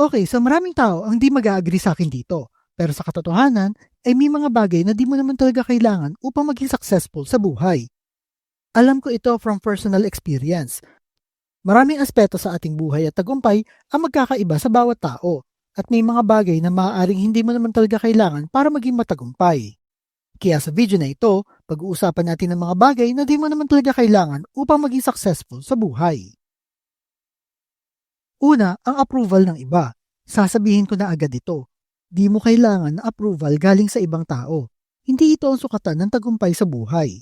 Okay, so maraming tao ang di mag-agree sa akin dito. Pero sa katotohanan, ay may mga bagay na di mo naman talaga kailangan upang maging successful sa buhay. Alam ko ito from personal experience. Maraming aspeto sa ating buhay at tagumpay ang magkakaiba sa bawat tao at may mga bagay na maaaring hindi mo naman talaga kailangan para maging matagumpay. Kaya sa video na ito, pag-uusapan natin ng mga bagay na di mo naman talaga kailangan upang maging successful sa buhay. Una, ang approval ng iba. Sasabihin ko na agad ito. Di mo kailangan ng approval galing sa ibang tao. Hindi ito ang sukatan ng tagumpay sa buhay.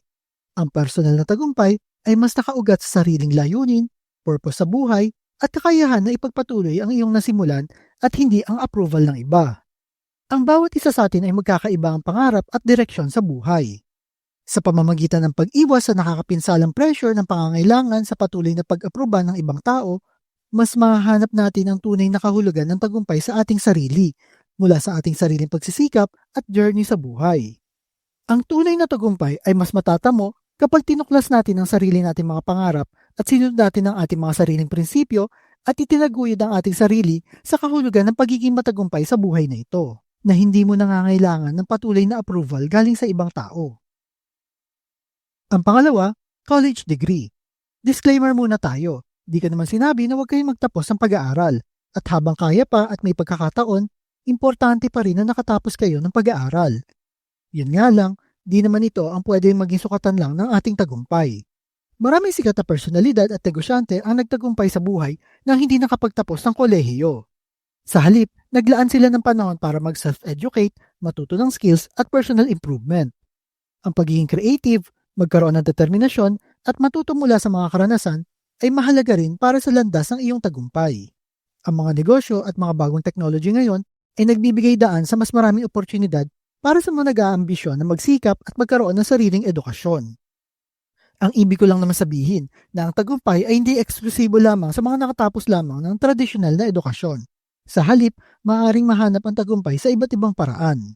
Ang personal na tagumpay ay mas nakaugat sa sariling layunin, purpose sa buhay, at kakayahan na ipagpatuloy ang iyong nasimulan at hindi ang approval ng iba. Ang bawat isa sa atin ay magkakaiba ang pangarap at direksyon sa buhay. Sa pamamagitan ng pag-iwas sa nakakapinsalang pressure ng pangangailangan sa patuloy na pag-aproba ng ibang tao, mas mahahanap natin ang tunay na kahulugan ng tagumpay sa ating sarili mula sa ating sariling pagsisikap at journey sa buhay. Ang tunay na tagumpay ay mas matatamo kapag tinuklas natin ang sarili nating mga pangarap at sinunod natin ang ating mga sariling prinsipyo at itinaguyod ang ating sarili sa kahulugan ng pagiging matagumpay sa buhay na ito na hindi mo nangangailangan ng patuloy na approval galing sa ibang tao. Ang pangalawa, college degree. Disclaimer muna tayo. Di ka naman sinabi na huwag kayong magtapos ng pag-aaral. At habang kaya pa at may pagkakataon, importante pa rin na nakatapos kayo ng pag-aaral. Yun nga lang, di naman ito ang pwedeng maging sukatan lang ng ating tagumpay. Maraming sikat na personalidad at negosyante ang nagtagumpay sa buhay nang hindi nakapagtapos ng kolehiyo. Sa halip, naglaan sila ng panahon para mag-self-educate, matuto ng skills at personal improvement. Ang pagiging creative, magkaroon ng determinasyon at matuto mula sa mga karanasan ay mahalaga rin para sa landas ng iyong tagumpay. Ang mga negosyo at mga bagong technology ngayon ay nagbibigay daan sa mas maraming oportunidad para sa mga nag-aambisyon na magsikap at magkaroon ng sariling edukasyon. Ang ibig ko lang naman sabihin na ang tagumpay ay hindi eksklusibo lamang sa mga nakatapos lamang ng tradisyonal na edukasyon. Sa halip, maaaring mahanap ang tagumpay sa iba't ibang paraan.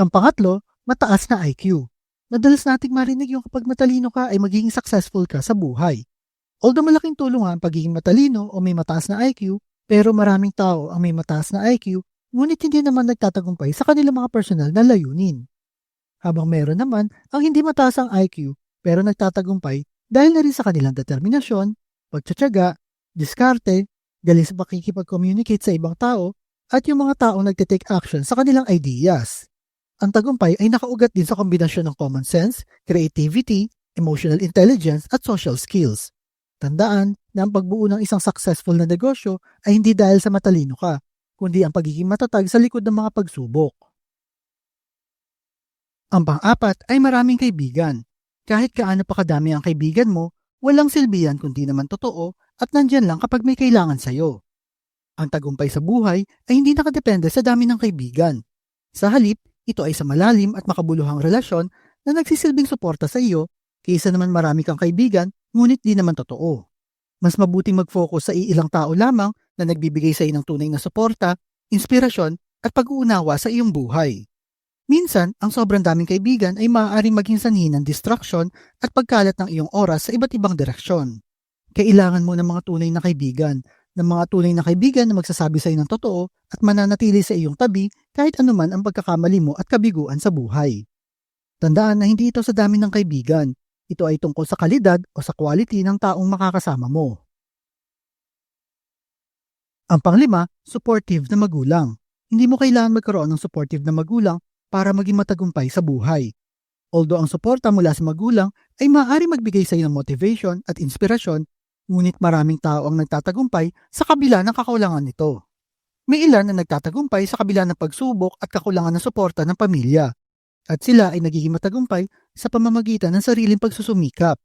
Ang pangatlo, mataas na IQ. Madalas nating marinig yung kapag matalino ka ay magiging successful ka sa buhay. Although malaking tulong ang pagiging matalino o may mataas na IQ, pero maraming tao ang may mataas na IQ, ngunit hindi naman nagtatagumpay sa kanilang mga personal na layunin. Habang meron naman ang hindi mataas ang IQ pero nagtatagumpay dahil na rin sa kanilang determinasyon, pagtsatsaga, diskarte, galing sa pakikipag-communicate sa ibang tao, at yung mga taong nagtitake action sa kanilang ideas. Ang tagumpay ay nakaugat din sa kombinasyon ng common sense, creativity, emotional intelligence at social skills. Tandaan na ang pagbuo ng isang successful na negosyo ay hindi dahil sa matalino ka, kundi ang pagiging matatag sa likod ng mga pagsubok. Ang pang-apat ay maraming kaibigan. Kahit kaano pa kadami ang kaibigan mo, walang silbihan kundi naman totoo at nandyan lang kapag may kailangan sa'yo. Ang tagumpay sa buhay ay hindi nakadepende sa dami ng kaibigan. Sa halip, ito ay sa malalim at makabuluhang relasyon na nagsisilbing suporta sa iyo kaysa naman marami kang kaibigan ngunit di naman totoo. Mas mabuting mag-focus sa iilang tao lamang na nagbibigay sa iyo ng tunay na suporta, inspirasyon at pag-uunawa sa iyong buhay. Minsan, ang sobrang daming kaibigan ay maaaring maging sanhi ng distraction at pagkalat ng iyong oras sa iba't ibang direksyon. Kailangan mo ng mga tunay na kaibigan ng mga tunay na kaibigan na magsasabi sa iyo ng totoo at mananatili sa iyong tabi kahit anuman ang pagkakamali mo at kabiguan sa buhay. Tandaan na hindi ito sa dami ng kaibigan. Ito ay tungkol sa kalidad o sa quality ng taong makakasama mo. Ang panglima, supportive na magulang. Hindi mo kailangan magkaroon ng supportive na magulang para maging matagumpay sa buhay. Although ang suporta mula sa magulang ay maaari magbigay sa iyo ng motivation at inspirasyon Ngunit maraming tao ang nagtatagumpay sa kabila ng kakulangan nito. May ilan na nagtatagumpay sa kabila ng pagsubok at kakulangan ng suporta ng pamilya. At sila ay nagiging matagumpay sa pamamagitan ng sariling pagsusumikap.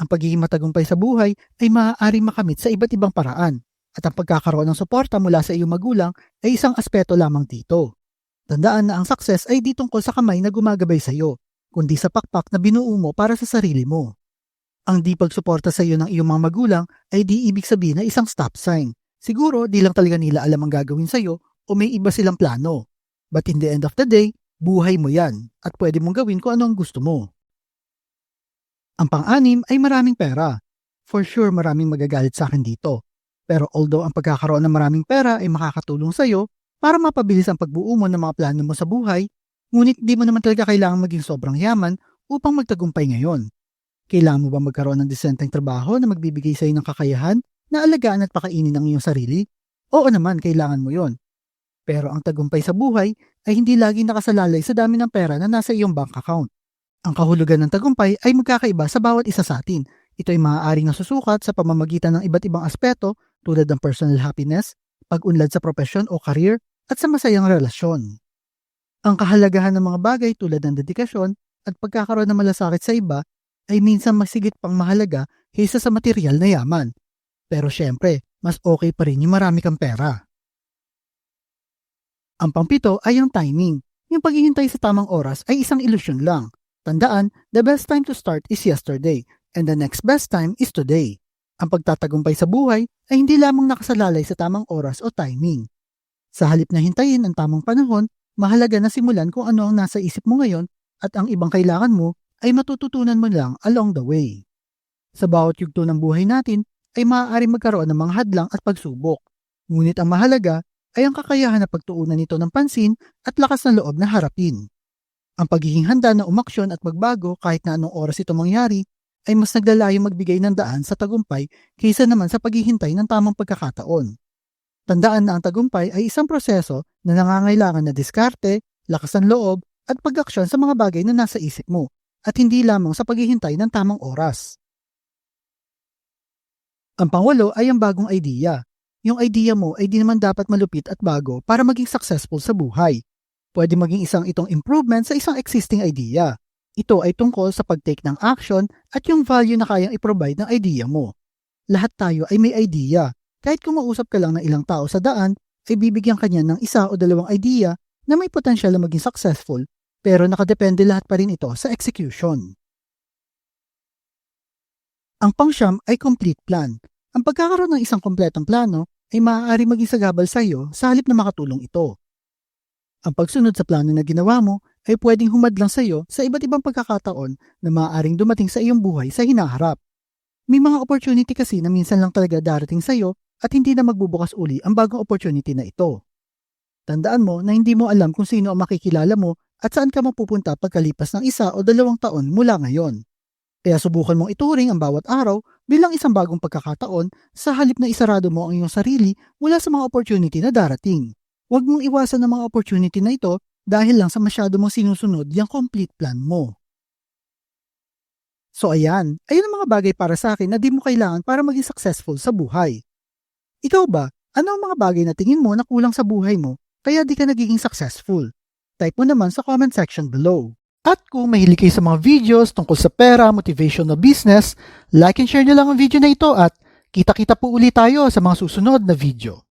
Ang pagiging matagumpay sa buhay ay maaaring makamit sa iba't ibang paraan at ang pagkakaroon ng suporta mula sa iyong magulang ay isang aspeto lamang dito. Tandaan na ang success ay di tungkol sa kamay na gumagabay sa iyo, kundi sa pakpak na binuo mo para sa sarili mo. Ang di pagsuporta sa iyo ng iyong mga magulang ay di ibig sabihin na isang stop sign. Siguro di lang talaga nila alam ang gagawin sa iyo o may iba silang plano. But in the end of the day, buhay mo yan at pwede mong gawin kung ano ang gusto mo. Ang pang-anim ay maraming pera. For sure maraming magagalit sa akin dito. Pero although ang pagkakaroon ng maraming pera ay makakatulong sa iyo para mapabilis ang pagbuo mo ng mga plano mo sa buhay, ngunit di mo naman talaga kailangan maging sobrang yaman upang magtagumpay ngayon. Kailangan mo ba magkaroon ng disenteng trabaho na magbibigay sa iyo ng kakayahan na alagaan at pakainin ang iyong sarili? Oo naman, kailangan mo yon. Pero ang tagumpay sa buhay ay hindi lagi nakasalalay sa dami ng pera na nasa iyong bank account. Ang kahulugan ng tagumpay ay magkakaiba sa bawat isa sa atin. Ito ay maaaring nasusukat sa pamamagitan ng iba't ibang aspeto tulad ng personal happiness, pag-unlad sa profesyon o career, at sa masayang relasyon. Ang kahalagahan ng mga bagay tulad ng dedikasyon at pagkakaroon ng malasakit sa iba ay minsan masigit pang mahalaga kaysa sa material na yaman. Pero syempre, mas okay pa rin yung marami kang pera. Ang pangpito ay yung timing. Yung paghihintay sa tamang oras ay isang ilusyon lang. Tandaan, the best time to start is yesterday and the next best time is today. Ang pagtatagumpay sa buhay ay hindi lamang nakasalalay sa tamang oras o timing. Sa halip na hintayin ang tamang panahon, mahalaga na simulan kung ano ang nasa isip mo ngayon at ang ibang kailangan mo ay matututunan mo lang along the way. Sa bawat yugto ng buhay natin ay maaari magkaroon ng mga hadlang at pagsubok. Ngunit ang mahalaga ay ang kakayahan na pagtuunan nito ng pansin at lakas ng loob na harapin. Ang pagiging handa na umaksyon at magbago kahit na anong oras ito mangyari ay mas naglalayo magbigay ng daan sa tagumpay kaysa naman sa paghihintay ng tamang pagkakataon. Tandaan na ang tagumpay ay isang proseso na nangangailangan na diskarte, lakas ng loob, at pag-aksyon sa mga bagay na nasa isip mo at hindi lamang sa paghihintay ng tamang oras. Ang pangwalo ay ang bagong idea. Yung idea mo ay di naman dapat malupit at bago para maging successful sa buhay. Pwede maging isang itong improvement sa isang existing idea. Ito ay tungkol sa pag-take ng action at yung value na kayang i-provide ng idea mo. Lahat tayo ay may idea. Kahit kung mausap ka lang ng ilang tao sa daan, ay bibigyan kanya ng isa o dalawang idea na may potensyal na maging successful pero nakadepende lahat pa rin ito sa execution. Ang pangsyam ay complete plan. Ang pagkakaroon ng isang kompletong plano ay maaari maging sagabal sa iyo sa halip na makatulong ito. Ang pagsunod sa plano na ginawa mo ay pwedeng humadlang sa iyo sa iba't ibang pagkakataon na maaaring dumating sa iyong buhay sa hinaharap. May mga opportunity kasi na minsan lang talaga darating sa iyo at hindi na magbubukas uli ang bagong opportunity na ito. Tandaan mo na hindi mo alam kung sino ang makikilala mo at saan ka mapupunta pagkalipas ng isa o dalawang taon mula ngayon. Kaya subukan mong ituring ang bawat araw bilang isang bagong pagkakataon sa halip na isarado mo ang iyong sarili mula sa mga opportunity na darating. Huwag mong iwasan ang mga opportunity na ito dahil lang sa masyado mong sinusunod yung complete plan mo. So ayan, ayun ang mga bagay para sa akin na di mo kailangan para maging successful sa buhay. Ikaw ba, ano ang mga bagay na tingin mo na kulang sa buhay mo kaya di ka nagiging successful? Type mo naman sa comment section below. At kung mahilig kayo sa mga videos tungkol sa pera, motivation na business, like and share nyo lang ang video na ito at kita-kita po ulit tayo sa mga susunod na video.